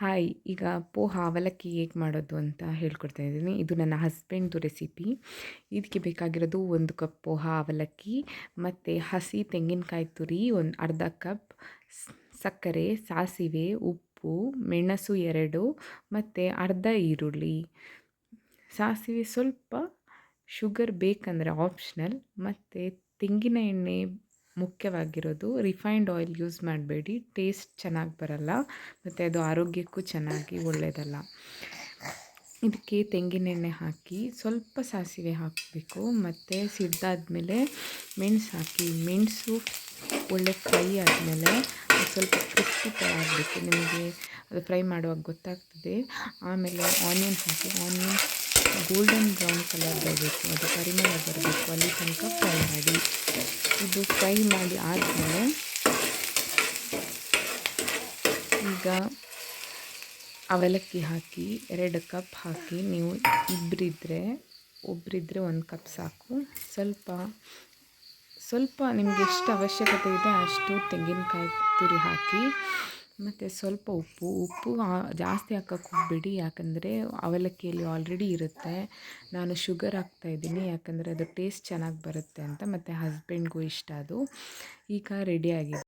Hi, ಈಗ ಪೋಹ ಅವಲಕ್ಕಿ ಹೇಗೆ ಮಾಡೋದು ಅಂತ ಹೇಳ್ಕೊಡ್ತಾ ಇದ್ದೀನಿ. ಇದು ನನ್ನ ಹಸ್ಬೆಂಡ್ದು ರೆಸಿಪಿ. ಇದಕ್ಕೆ ಬೇಕಾಗಿರೋದು ಒಂದು ಕಪ್ ಪೋಹ ಅವಲಕ್ಕಿ ಮತ್ತು ಹಸಿ ತೆಂಗಿನಕಾಯಿ ತುರಿ, ಒಂದು ಅರ್ಧ ಕಪ್ ಸಕ್ಕರೆ, ಸಾಸಿವೆ, ಉಪ್ಪು, ಮೆಣಸು ಎರಡು, ಮತ್ತು ಅರ್ಧ ಈರುಳ್ಳಿ. ಸಾಸಿವೆ ಸ್ವಲ್ಪ ಶುಗರ್ ಬೇಕಂದರೆ ಆಪ್ಷನಲ್ ಮತ್ತು ತೆಂಗಿನ ಎಣ್ಣೆ ಮುಖ್ಯವಾಗಿರೋದು ರಿಫೈನ್ಡ್ ಆಯಿಲ್ ಯೂಸ್ ಮಾಡಬೇಡಿ. ಟೇಸ್ಟ್ ಚೆನ್ನಾಗಿ ಬರಲ್ಲ. ಮತ್ತು ಅದು ಆರೋಗ್ಯಕ್ಕೂ ಚೆನ್ನಾಗಿ ಒಳ್ಳೆಯದಲ್ಲ ಇದಕ್ಕೆ ತೆಂಗಿನೆಣ್ಣೆ ಹಾಕಿ ಸ್ವಲ್ಪ ಸಾಸಿವೆ ಹಾಕಬೇಕು. ಮತ್ತು ಸಿಡ್ದಾದಮೇಲೆ ಮೆಣಸು ಹಾಕಿ. ಮೆಣಸು ಒಳ್ಳೆ ಫ್ರೈ ಆದಮೇಲೆ ಸ್ವಲ್ಪ ಕ್ರಿಸ್ಪಿ ಫ್ರೈ ಆಗಬೇಕು. ನಿಮಗೆ ಅದು ಫ್ರೈ ಮಾಡುವಾಗ ಗೊತ್ತಾಗ್ತದೆ. ಆಮೇಲೆ ಆನಿಯನ್ ಹಾಕಿ. ಆನಿಯನ್ ಗೋಲ್ಡನ್ ಬ್ರೌನ್ ಕಲರ್ ಬರಬೇಕು. ಅದು ಪರಿಮಳ ಬರಬೇಕು. ಅಲ್ಲಿ ತನಕ ಫ್ರೈ ಮಾಡಿ. ಇದು ಫ್ರೈ ಮಾಡಿ ಆದಮೇಲೆ ಈಗ ಅವಲಕ್ಕಿ ಹಾಕಿ, ಎರಡು ಕಪ್ ಹಾಕಿ, ನೀವು ಇಬ್ಬರಿದ್ರೆ ಒಬ್ಬರಿದ್ರೆ ಒಂದು ಕಪ್ ಸಾಕು. ಸ್ವಲ್ಪ ಸ್ವಲ್ಪ ನಿಮಗೆ ಎಷ್ಟು ಅವಶ್ಯಕತೆ ಇದೆ ಅಷ್ಟು ತೆಂಗಿನಕಾಯಿ ತುರಿ ಹಾಕಿ. ಮತ್ತು ಸ್ವಲ್ಪ ಉಪ್ಪು ಉಪ್ಪು ಜಾಸ್ತಿ ಹಾಕಕ್ಕೆ ಹೋಗಬೇಡಿ ಯಾಕಂದರೆ ಅವಲಕ್ಕಿಯಲ್ಲಿ ಆಲ್ರೆಡಿ ಇರುತ್ತೆ. ನಾನು ಶುಗರ್ ಹಾಕ್ತಾಯಿದ್ದೀನಿ ಯಾಕಂದರೆ ಅದು ಟೇಸ್ಟ್ ಚೆನ್ನಾಗಿ ಬರುತ್ತೆ ಅಂತ, ಮತ್ತು ಹಸ್ಬೆಂಡ್ಗೂ ಇಷ್ಟ ಅದು. ಈಗ ರೆಡಿಯಾಗಿದೆ